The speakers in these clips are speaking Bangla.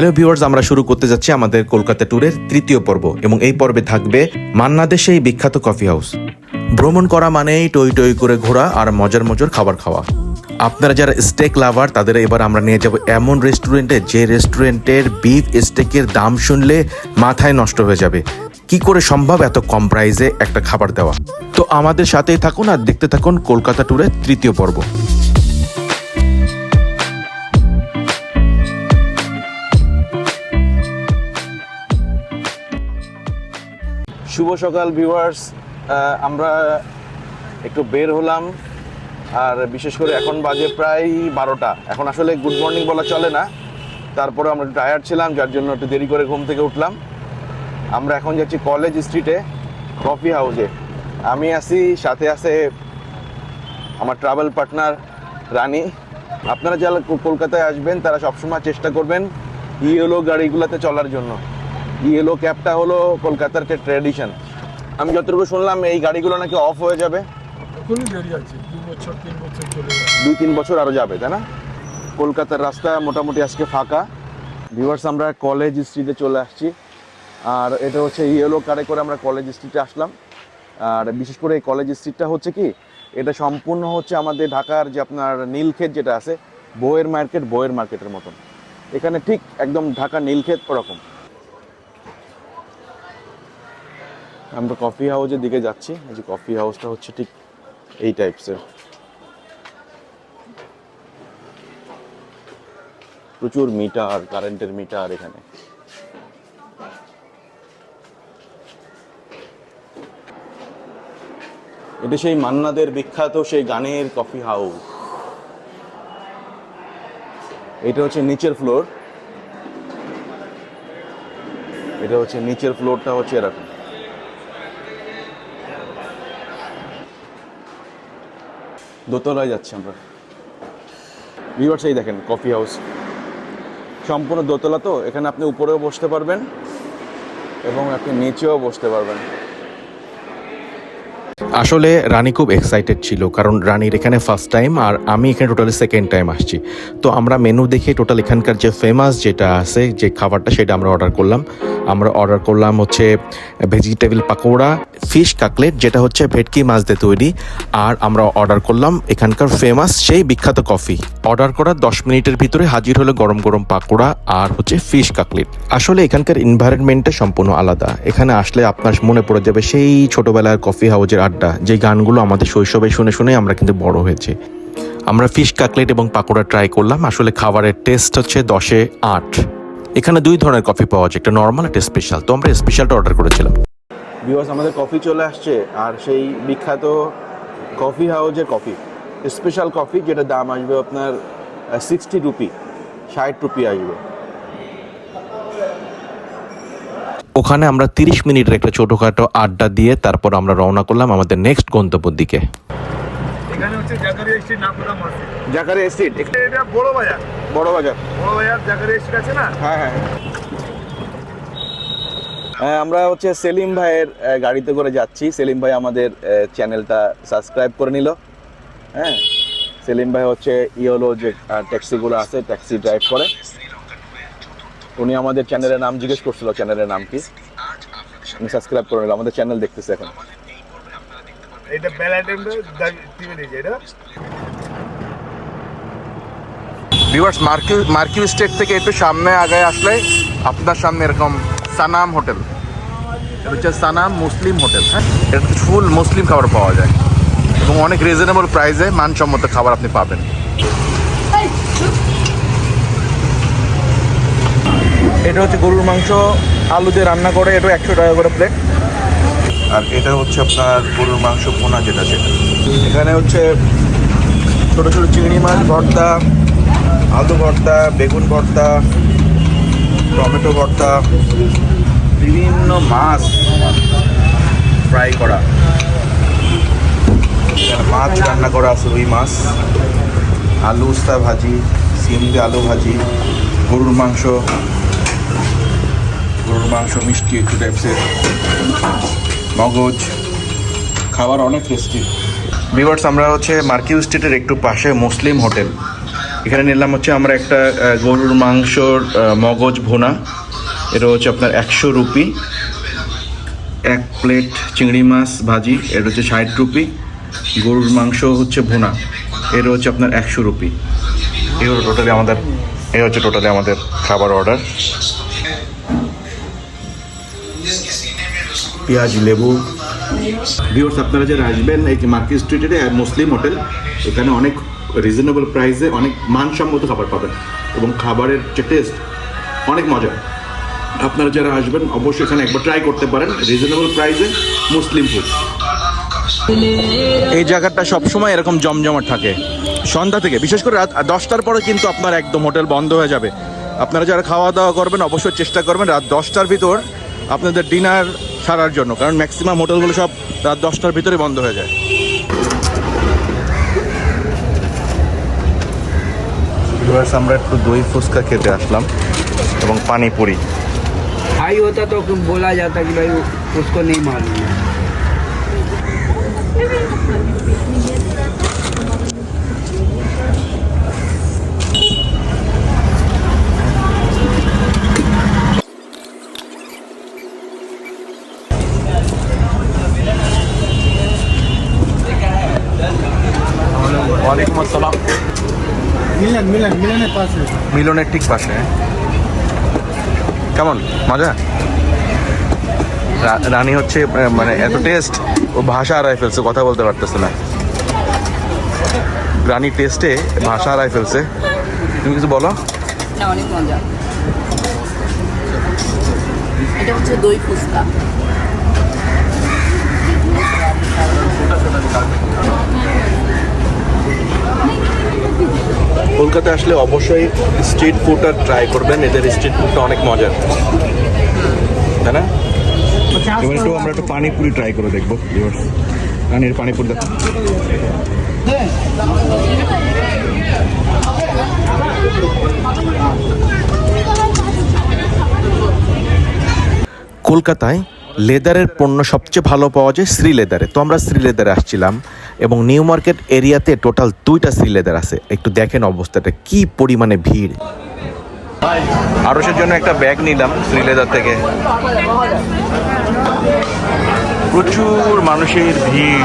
হ্যালো ভিউয়ার্স আমরা শুরু করতে যাচ্ছি আমাদের কলকাতা ট্যুরের তৃতীয় পর্ব এবং এই পর্বে থাকবে মান্নাদের সেই বিখ্যাত কফি হাউস ভ্রমণ করা মানেই টই টই করে ঘোরা আর মজার মজার খাবার খাওয়া। আপনারা যারা স্টেক লাভার তাদের এবার আমরা নিয়ে যাব এমন রেস্টুরেন্টে যে রেস্টুরেন্টের বিফ স্টেকের দাম শুনলে মাথায় নষ্ট হয়ে যাবে। কি করে সম্ভব এত কম প্রাইসে একটা খাবার দেওয়া? তো আমাদের সাথেই থাকুন আর দেখতে থাকুন কলকাতা ট্যুরের তৃতীয় পর্ব। শুভ সকাল ভিউয়ার্স আমরা একটু বের হলাম, আর বিশেষ করে এখন বাজে প্রায় বারোটা। এখন আসলে গুড মর্নিং বলা চলে না। তারপরে আমরা টায়ার্ড ছিলাম, যার জন্য একটু দেরি করে ঘুম থেকে উঠলাম। আমরা এখন যাচ্ছি কলেজ স্ট্রিটে কফি হাউসে আমি আছি, সাথে আছে আমার ট্রাভেল পার্টনার রানী। আপনারা যারা কলকাতায় আসবেন, তারা সবসময় চেষ্টা করবেন ইয়েলো গাড়িগুলোতে চলার জন্য। ইয়েলো ক্যাবটা হলো কলকাতার একটা ট্র্যাডিশন আমি যতটুকু শুনলাম এই গাড়িগুলো নাকি অফ হয়ে যাবে। এখনই দেরি আছে দু বছর তিন বছর চলে দুই তিন বছর আরও যাবে তাই না? কলকাতার রাস্তা মোটামুটি আজকে ফাঁকা। ভিউয়ার্স আমরা কলেজ স্ট্রিটে চলে আসছি। আর এটা হচ্ছে ইয়েলো কারে করে আমরা কলেজ স্ট্রিটে আসলাম। আর বিশেষ করে এই কলেজ স্ট্রিটটা হচ্ছে কি এটা সম্পূর্ণ হচ্ছে আমাদের ঢাকার যে আপনার নীলক্ষেত যেটা আছে বইয়ের মার্কেট বইয়ের মার্কেটের মতন। এখানে ঠিক একদম ঢাকা নীলক্ষেত ওরকম। আমরা কফি হাউসের দিকে যাচ্ছি। এই যে কফি হাউসটা হচ্ছে ঠিক এই টাইপসের প্রচুর মিটার কারেন্টের মিটার এখানে। এটা সেই মান্নাদের বিখ্যাত সেই গানের কফি হাউস এটা হচ্ছে নিচের ফ্লোর এটা হচ্ছে নিচের ফ্লোরটা হচ্ছে এরকম। দোতলায় যাচ্ছি আমরা। ভিউয়ার্স এই দেখেন কফি হাউস সম্পূর্ণ দোতলা তো, এখানে আপনি উপরেও বসতে পারবেন এবং আপনি নিচেও বসতে পারবেন। আসলে রানী খুব এক্সাইটেড ছিল, কারণ রানীর এখানে ফার্স্ট টাইম আর আমি এখানে টোটালি সেকেন্ড টাইম আসছি। তো আমরা মেনু দেখে টোটাল এখানকার যে ফেমাস যেটা আছে, যে খাবারটা সেটা আমরা অর্ডার করলাম। আমরা অর্ডার করলাম হচ্ছে ভেজিটেবল পাকোড়া ফিশ কাকলেট, যেটা হচ্ছে ভেটকি মাছ দিয়ে তৈরি। আর আমরা অর্ডার করলাম এখানকার ফেমাস সেই বিখ্যাত কফি অর্ডার করার দশ মিনিটের ভিতরে হাজির হলো গরম গরম পাকোড়া আর হচ্ছে ফিশ কাকলেট। আসলে এখানকার এনভায়রনমেন্টটা সম্পূর্ণ আলাদা। এখানে আসলে আপনার মনে পড়ে যাবে সেই ছোটবেলার কফি হাউজের আড্ডা, যে গানগুলো আমাদের শৈশবে শুনে শুনে আমরা কিন্তু বড় হয়েছে। আমরা ফিশ কাকলেট এবং পাকোড়া ট্রাই করলাম, আসলে খাবারের টেস্ট হচ্ছে দশে আট। এখানে দুই ধরনের কফি পাওয়া যায়, একটা নর্মাল একটা স্পেশাল তো আমরা স্পেশালটা অর্ডার করেছিলাম। বিকজ আমাদের কফি চলে আসছে আর সেই বিখ্যাত কফি হাউজের কফি স্পেশাল কফি যেটা দাম আসবে আপনার সিক্সটি রুপি ষাট রুপি আসবে। ওখানে আমরা তিরিশ মিনিটের একটা ছোটোখাটো আড্ডা দিয়ে তারপর আমরা রওনা করলাম আমাদের নেক্সট গন্তব্যের দিকে। এখানে হচ্ছে Zakaria street Nakhoda market Zakaria street এটা বড় বাজার। বড় বাজার। বড় বাজার জাকারিয়া স্ট্রিট আছে না? হ্যাঁ হ্যাঁ হ্যাঁ, আমরা হচ্ছে সেলিম ভাইয়ের গাড়িতে করে যাচ্ছি। সেলিম ভাই আমাদের চ্যানেলটা সাবস্ক্রাইব করে নিল। হ্যাঁ সেলিম ভাই হচ্ছে ইয়োলো যে ট্যাক্সিগুলো আছে ট্যাক্সি ড্রাইভ করে। উনি আমাদের চ্যানেলের নাম জিজ্ঞেস করছিল চ্যানেলের নাম কি? উনি সাবস্ক্রাইব করে নিল আমাদের চ্যানেল দেখতেছে এখন। এটা বেল এটা? ভিউয়ার্স মার্কিউ মার্কিউ স্টেট থেকে একটু সামনে আগে আসলে আপনার সামনে এরকম সানাম হোটেল। এটা হচ্ছে সানাম মুসলিম হোটেল হ্যাঁ? এটা ফুল মুসলিম খাবার পাওয়া যায়। এবং অনেক রিজনেবল প্রাইসে মানসম্মত খাবার আপনি পাবেন। এটা হচ্ছে গরুর মাংস আলু দিয়ে রান্না করে এটা একশো টাকা করে প্লেট আর এটা হচ্ছে আপনার গরুর মাংস পোনা যেটা সেটা। এখানে হচ্ছে ছোট ছোট চিংড়ি মাছ ভর্তা আলু ভর্তা বেগুন ভর্তা টমেটো ভর্তা, বিভিন্ন মাছ ফ্রাই করা। মাছ রান্না করা আছে, রুই মাছ, আলু উস্তা ভাজি, সিম দিয়ে আলু ভাজি, গরুর মাংস গরুর মাংস মিষ্টি একটু টাইপসের মগজ, খাবার অনেক টেস্টি ভিভার্স আমরা হচ্ছে মার্কিউ স্ট্রিটের একটু পাশে মুসলিম হোটেল। এখানে নিলাম হচ্ছে আমরা একটা গরুর মাংসর মগজ ভোনা। এটা হচ্ছে আপনার একশো রুপি। এক প্লেট চিংড়ি মাছ ভাজি, এটা হচ্ছে ষাট রুপি। গরুর মাংস হচ্ছে ভুনা এটা হচ্ছে আপনার একশো রুপি। এই হলো টোটালি আমাদের, এই হচ্ছে টোটালি আমাদের খাবার অর্ডার পেঁয়াজ, লেবু। ভিউর্স আপনারা যারা আসবেন এই মার্কেট স্ট্রিটের মুসলিম হোটেল, এখানে অনেক রিজনেবল প্রাইসে অনেক মানসম্মত খাবার পাবেন এবং খাবারের যে টেস্ট অনেক মজা। আপনারা যারা আসবেন, অবশ্যই এখানে একবার ট্রাই করতে পারেন। রিজনেবল প্রাইসে মুসলিম ফুড এই জায়গাটা সবসময় এরকম জমজমাট থাকে। সন্ধ্যা থেকে, বিশেষ করে রাত দশটার পরে কিন্তু আপনার একদম হোটেল বন্ধ হয়ে যাবে। আপনারা যারা খাওয়া দাওয়া করবেন, অবশ্যই চেষ্টা করবেন রাত দশটার ভিতর আপনাদের ডিনার সারার জন্য, কারণ ম্যাক্সিমাম হোটেলগুলো সব রাত দশটার ভিতরে বন্ধ হয়ে যায়। আমরা একটু দই ফুচকা খেতে আসলাম এবং পানিপুরি भाई होता तो बोला जाता कि भाई उसको नहीं मालूम है ওয়ালাইকুম আসসালাম মিলন মিলন মিলনের পাশে। মিলনের ঠিক পাশে। কেমন? মজা? রানী হচ্ছে মানে এত টেস্ট ও ভাষা হারায় ফেলছে কথা বলতে পারতেছে না। রানী টেস্টে ভাষা হারায় ফেলছে। তুমি কিছু বলো? না অনেক মজা। এটা হচ্ছে দই ফুচকা। কলকাতা আসলে অবশ্যই স্ট্রিট ফুডটা ট্রাই করবেন। এদের স্ট্রিট ফুডটা অনেক মজার। তাই না? এবার একটু আমরা একটু পানিপুরি ট্রাই করে দেখব। রানীর পানিপুরি দেখো কলকাতায় লেদারের পণ্য সবচেয়ে ভালো পাওয়া যায় শ্রী লেদারে তো আমরা শ্রী লেদারে আসছিলাম। এবং নিউ মার্কেট এরিয়াতে টোটাল দুইটা শ্রী লেদার আছে। একটু দেখেন অবস্থাটা কি পরিমাণে ভিড়। আরসের জন্য একটা ব্যাগ নিলাম শ্রী লেদার থেকে। প্রচুর মানুষের ভিড়।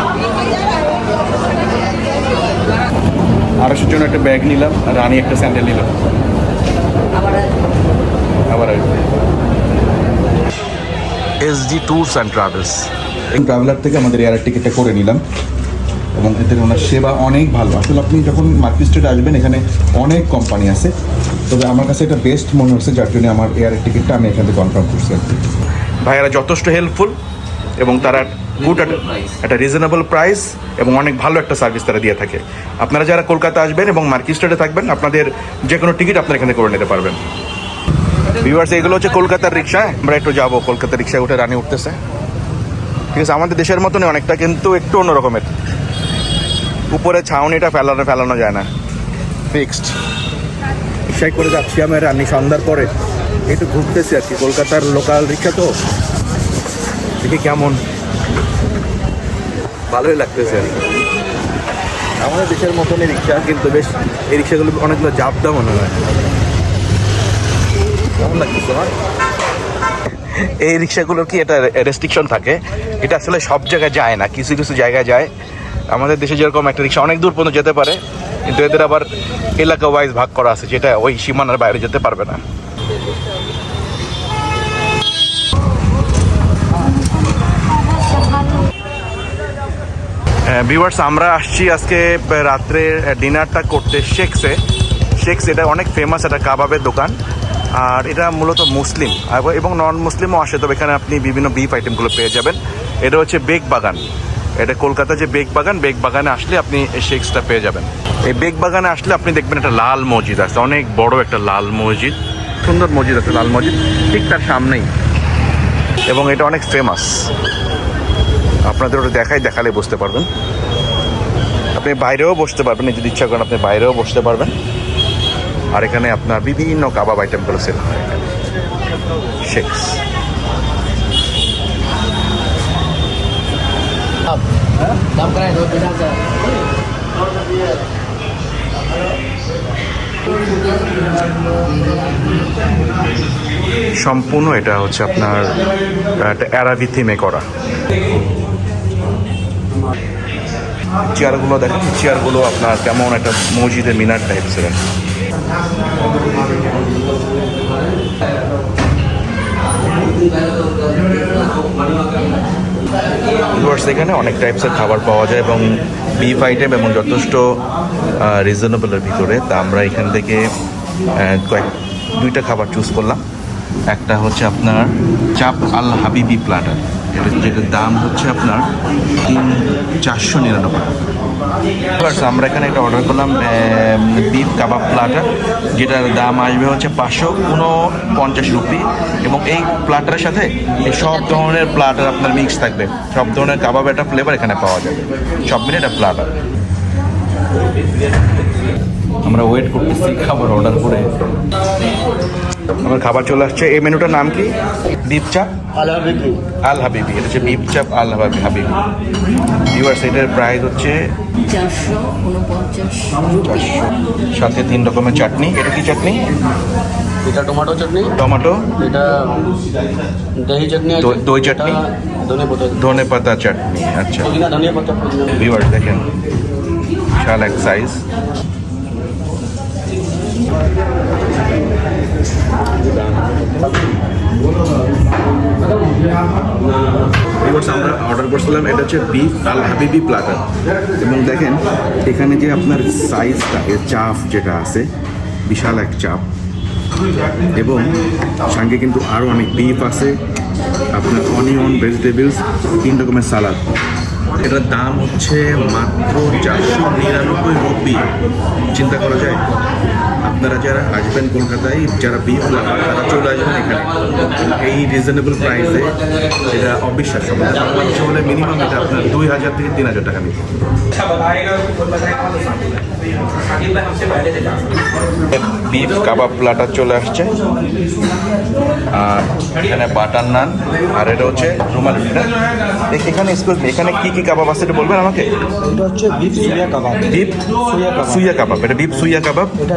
আরসের জন্য একটা ব্যাগ নিলাম আর রানী একটা স্যান্ডেল নিলাম। আবার আসবে। এসডি ট্যুরস অ্যান্ড ট্রাভেলস এই ট্রাভেলার থেকে আমাদের এয়ার টিকিটটা করে নিলাম। এবং এদের ওনার সেবা অনেক ভালো। আসলে আপনি যখন মার্কেট স্ট্রিট আসবেন এখানে অনেক কোম্পানি আছে। তবে আমার কাছে এটা বেস্ট মনে হচ্ছে যার জন্য আমার এয়ার টিকিটটা আমি এখান থেকে কনফার্ম করছি আর কি। ভাইয়ারা যথেষ্ট হেল্পফুল এবং তারা গুড একটা রিজনেবল প্রাইস এবং অনেক ভালো একটা সার্ভিস তারা দিয়ে থাকে। আপনারা যারা কলকাতা আসবেন এবং মার্কেট স্ট্রিটে থাকবেন আপনাদের যে কোনো টিকিট আপনারা এখানে করে নিতে পারবেন। ভিউয়ার্স এগুলো হচ্ছে কলকাতার রিক্সা। আমরা একটু যাব। কলকাতার রিক্সায় উঠে রানী উঠতেছে। ঠিক আছে আমাদের দেশের মতনই অনেকটা কিন্তু একটু অন্য রকমের উপরে ছাউনিটা ফেলানো ফেলানো যায় না। ফিক্সড রিক্সায় করে যাচ্ছি আমি রানী সন্ধ্যার পরে। একটু ঘুরতেছি আর কি কলকাতার লোকাল রিক্সা তো। দেখি কেমন। ভালোই লাগতেছে আর। আমাদের দেশের মতন এই রিক্সা কিন্তু বেশ এই রিক্সাগুলো অনেকগুলো জাপদা মনে হয়। কেমন লাগতেছে তোমার এই রিক্সাগুলোর কি এটা রেস্ট্রিকশন থাকে? এটা আসলে সব জায়গায় যায় না কিছু কিছু জায়গায় যায়। আমাদের দেশে যেরকম একটা রিক্সা অনেক দূর পর্যন্ত যেতে পারে, কিন্তু এদের আবার এলাকা ওয়াইজ ভাগ করা আছে, যেটা ওই সীমানার বাইরে যেতে পারবে না। ভিউয়ার্স আমরা আসছি আজকে রাত্রে ডিনারটা করতে শেক্সে শেক্স এটা অনেক ফেমাস একটা কাবাবের দোকান। আর এটা মূলত মুসলিম এবং নন মুসলিমও আসে। তবে এখানে আপনি বিভিন্ন বিফ আইটেমগুলো পেয়ে যাবেন। এটা হচ্ছে বেগ বাগান। এটা কলকাতা যে বেগ বাগান বেগ বাগানে আসলে আপনি শেক্সটা পেয়ে যাবেন। এই বেগ বাগানে আসলে আপনি দেখবেন একটা লাল মসজিদ আছে, অনেক বড় একটা লাল মসজিদ, সুন্দর মসজিদ আছে, লাল মসজিদ, ঠিক তার সামনেই। এবং এটা অনেক ফেমাস আপনাদের ওটা দেখাই, দেখালে বুঝতে পারবেন। আপনি বাইরেও বসতে পারবেন, যদি ইচ্ছা করেন আপনি বাইরেও বসতে পারবেন। আর এখানে আপনার বিভিন্ন কাবাব আইটেমগুলো সেল হয়। শেক্স সম্পূর্ণ এটা হচ্ছে আপনার একটা অ্যারাবি থিমে করা। চেয়ারগুলো দেখেন, চেয়ারগুলো আপনার কেমন একটা মসজিদের মিনার টাইপ টাইপসের ভিউয়ার্স এখানে অনেক টাইপসের খাবার পাওয়া যায় এবং বিফ আইটেম এবং যথেষ্ট রিজনেবলের ভিতরে। তা আমরা এখান থেকে কয়েক, দুইটা খাবার চুজ করলাম। একটা হচ্ছে আপনার চাপ আল হাবিবি প্লাটার যেটার দাম হচ্ছে আপনার তিন, চারশো নিরানব্বই। আমরা এখানে একটা অর্ডার করলাম বিফ কাবাব প্লাটার যেটার দাম আসবে হচ্ছে পাঁচশো উনপঞ্চাশ রুপি এবং এই প্লাটারের সাথে সব ধরনের প্লাটার আপনার মিক্স থাকবে। সব ধরনের কাবাব একটা ফ্লেভার এখানে পাওয়া যাবে। সব মিলে একটা প্লাটার আমরা ওয়েট করতেছি খাবার অর্ডার করে। আমার খাবার চলে আসছে। এই মেনুটার নাম কি? বিফ চাপ আল হাবিবি। এটা হচ্ছে বিফ চাপ আল হাবিবি। হাবিবি ভিউয়ার্স এটার প্রাইস হচ্ছে চারশো উনপঞ্চাশ সাথে তিন রকমের চাটনি। এটা কি চাটনি? এটা টমেটো চাটনি। টমেটো। এটা দহি চাটনি দই- দই চাটনি? ধনে পাতা চাটনি। আচ্ছা। ভিউয়ার্স দেখেন। বিশাল এক সাইজ আমরা অর্ডার করছিলাম, এটা হচ্ছে বিফ আল হাবিবি প্লাটার এবং দেখেন, এখানে যে আপনার সাইজটা চাপ যেটা আছে, বিশাল এক চাপ। এবং সঙ্গে কিন্তু আরও অনেক বিফ আছে, আপনার অনিয়ন ভেজিটেবলস তিন রকমের সালাদ এটার দাম হচ্ছে মাত্র চারশো নিরানব্বই রুপি। চিন্তা করা যায়? আপনারা যারা আসবেন কলকাতায় যারা বিফ লাভার তারা চলে আসবেন এখানে। এই রিজনেবল প্রাইসে এটা অবিশ্বাস্য। মানে বাংলাদেশে হলে মিনিমাম এটা আপনার দুই হাজার থেকে তিন হাজার টাকা নিচ্ছে বিফ কাবাব প্লাটার চলে আসছে। আর এখানে বাটার নান আর এটা হচ্ছে রুমাল? এখানে excuse এখানে কি কি কাবাব আছে এটা বলবেন আমাকে? এটা হচ্ছে বিফ সুইয়া কাবাব বিফ সুইয়া কাবাব সুইয়া কাবাব এটা বিফ সুইয়া কাবাব এটা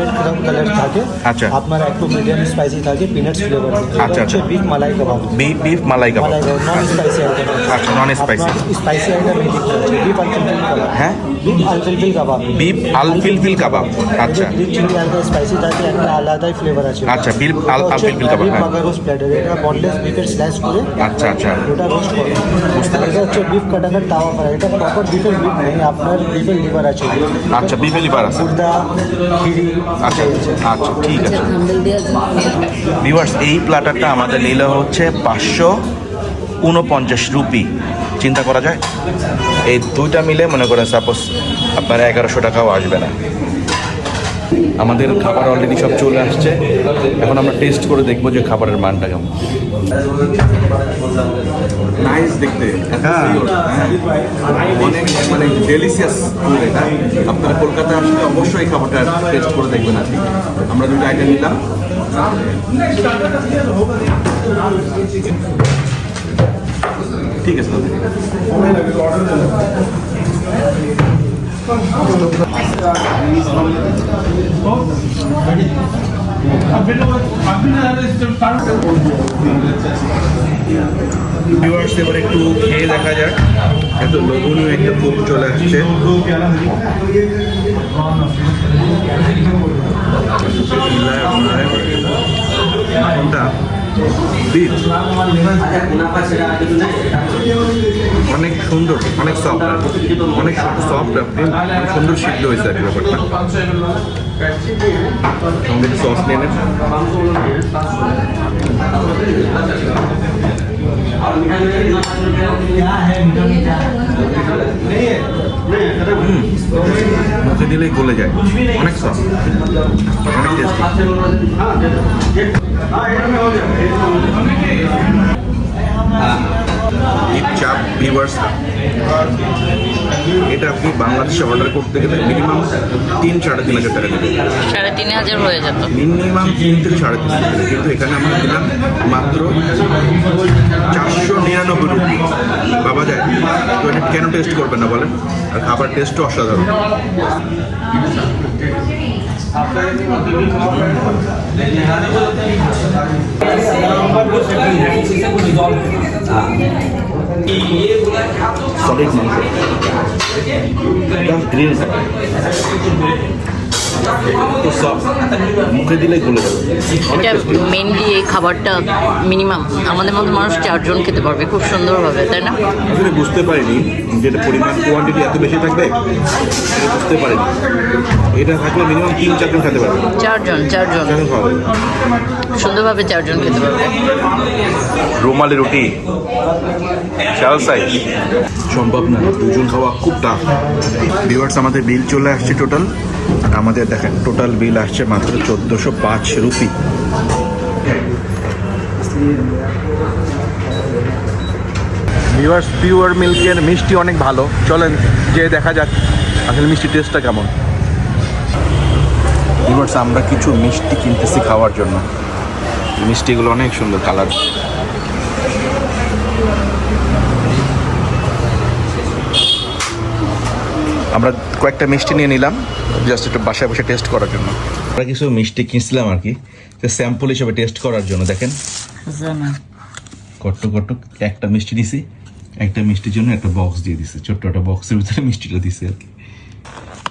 রেড রেড কালার থাকে। আচ্ছা। আপনার একটু মিডিয়াম স্পাইসি থাকে পিনাটস ফ্লেভার আচ্ছা, আচ্ছা। Beef malai kebab beef beef malai kebab non spicy item আচ্ছা, non-spicy। স্পাইসি আইটেম এই আছে বিফ আলফিলফিল কাবাব হ্যাঁ? বিফ আলফিলফিল কাবাব বিফ আলফিলফিল কাবাব আচ্ছা। গ্রিন চিলি হালকা স্পাইসি থাকে একটা আলাদাই ফ্লেভার আছে। আচ্ছা, al- alfilfil কাবাব, হ্যাঁ। রোস্ট প্ল্যাটার এটা বনলেস বিফের স্লাইস করে আচ্ছা আচ্ছা। ওটা রোস্ট করে। এটা হচ্ছে বিফ কাটাকার তাওয়া ফ্রাই এটা প্রপার বিফের বিফ নেই আপনার বিফের লিভার আছে। আচ্ছা বিফে লিভার আছে। খুর্দা খিরি আচ্ছা আচ্ছা ঠিক আছে। ভিউয়ার্স এই প্ল্যাটারটা আমাদের নিল হচ্ছে পাঁচশো উনপঞ্চাশ রুপি। চিন্তা করা যায়? এই দুইটা মিলে মনে করেন সাপোজ আপনার এগারোশো টাকাও আসবে না। আমাদের খাবার অলরেডি সব চলে আসছে। এখন আমরা টেস্ট করে দেখব যে খাবারের মানটা কেমন। নাইস দেখতে। হ্যাঁ। অনেক মানে ডেলিশিয়াস ফুড এটা। আপনারা কলকাতা আসলে অবশ্যই খাবারটা টেস্ট করে দেখবেন আর কি। আমরা দুটো আইটেম নিলাম। ঠিক আছে দাদা। ভিউয়ার্স এবার একটু খেয়ে দেখা যাক। এত লোভনীয় একটা ফুড চলে আসছে। কোনটা? বিফ অনেক সুন্দর অনেক সফট অনেক সফট আপনি অনেক সুন্দর সিদ্ধ হয়েছে আর কি ব্যাপারটা। সঙ্গে সস নিয়ে নেন। মুখে দিলেই গলে যায়। অনেক সফট অনেক চাপ ভিভার্স এটা আপনি বাংলাদেশে অর্ডার করতে গেলে মিনিমাম তিন সাড়ে তিন হাজার টাকা দেবেন। সাড়ে তিন হাজার হয়ে যেত। মিনিমাম তিন থেকে সাড়ে তিন হাজার কিন্তু এখানে আমরা দিলাম মাত্র চারশো নিরানব্বই রুপি। বাবা যায় তো এটা কেন টেস্ট করবেন না বলেন? আর খাবার টেস্টও অসাধারণ। Solid, mano. Dá 13. একটু মুখে দিলে গলে এটা মেনলি এই খাবারটা মিনিমাম আমাদের মতো মানুষ চারজন খেতে পারবে খুব সুন্দরভাবে তাই না? আসলে বুঝতে পারিনি যেটা পরিমাণ কোয়ান্টিটি এত বেশি থাকবে বুঝতে পারিনি। এটা থাকলে মিনিমাম তিন চারজন খেতে পারবে। চারজন চারজন। সুন্দরভাবে চারজন খেতে পারবে। রুমালি রুটি চাল সাইজ। সম্ভব না দুজন খাওয়া খুব টাফ ভিউয়ার্স আমাদের বিল চলে আসছে টোটাল আমাদের দেখেন টোটাল বিল আসছে মাত্র চোদ্দোশো পাঁচ রুপি। ভিউয়ার্স পিওর মিল্কের মিষ্টি অনেক ভালো। চলেন যে দেখা যাক আসলে মিষ্টি টেস্টটা কেমন। ভিউয়ার্স আমরা কিছু মিষ্টি কিনতেছি খাওয়ার জন্য। মিষ্টিগুলো অনেক সুন্দর কালার আমরা কয়েকটা মিষ্টি নিয়ে নিলাম জাস্ট একটু বাসায় বসে টেস্ট করার জন্য। আমরা কিছু মিষ্টি কিনছিলাম আর কি স্যাম্পল হিসেবে টেস্ট করার জন্য দেখেন। কট্ট কট্ট একটা মিষ্টি দিছি একটা মিষ্টির জন্য একটা বক্স দিয়ে দিছে ছোট্ট একটা বক্সের ভিতরে মিষ্টিটা দিছে আর কি।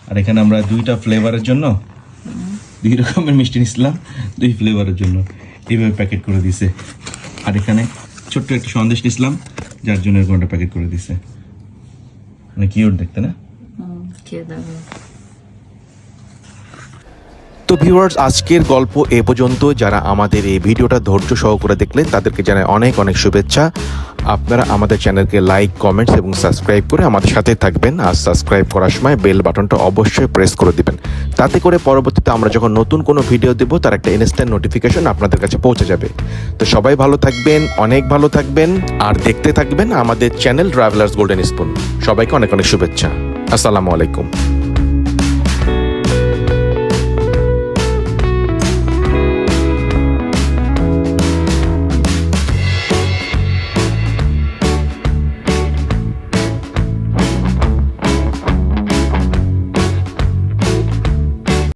আর এখানে আমরা দুইটা ফ্লেভারের জন্য দুই রকমের মিষ্টি নিছিলাম দুই ফ্লেভারের জন্য এইভাবে প্যাকেট করে দিছে। আর এখানে ছোট্ট একটা সন্দেশ নিছিলাম যার জন্য এরকম একটা প্যাকেট করে দিছে। মানে কিউট দেখতে না? তো ভিউয়ার্স আজকের গল্প এ পর্যন্ত। যারা আমাদের এই ভিডিওটা ধৈর্য সহকারে দেখলেন, তাদেরকে জানাই অনেক অনেক শুভেচ্ছা। আপনারা আমাদের চ্যানেলকে লাইক কমেন্টস এবং সাবস্ক্রাইব করে আমাদের সাথে থাকবেন। আর সাবস্ক্রাইব করার সময় বেল বাটনটা অবশ্যই প্রেস করে দিবেন। তাতে করে পরবর্তীতে আমরা যখন নতুন কোনো ভিডিও দেবো, তার একটা ইনস্ট্যান্ট নোটিফিকেশন আপনাদের কাছে পৌঁছে যাবে। তো সবাই ভালো থাকবেন, অনেক ভালো থাকবেন, আর দেখতে থাকবেন আমাদের চ্যানেল ট্রাভেলার্স গোল্ডেন স্পুন সবাইকে অনেক অনেক শুভেচ্ছা। আসসালামু আলাইকুম।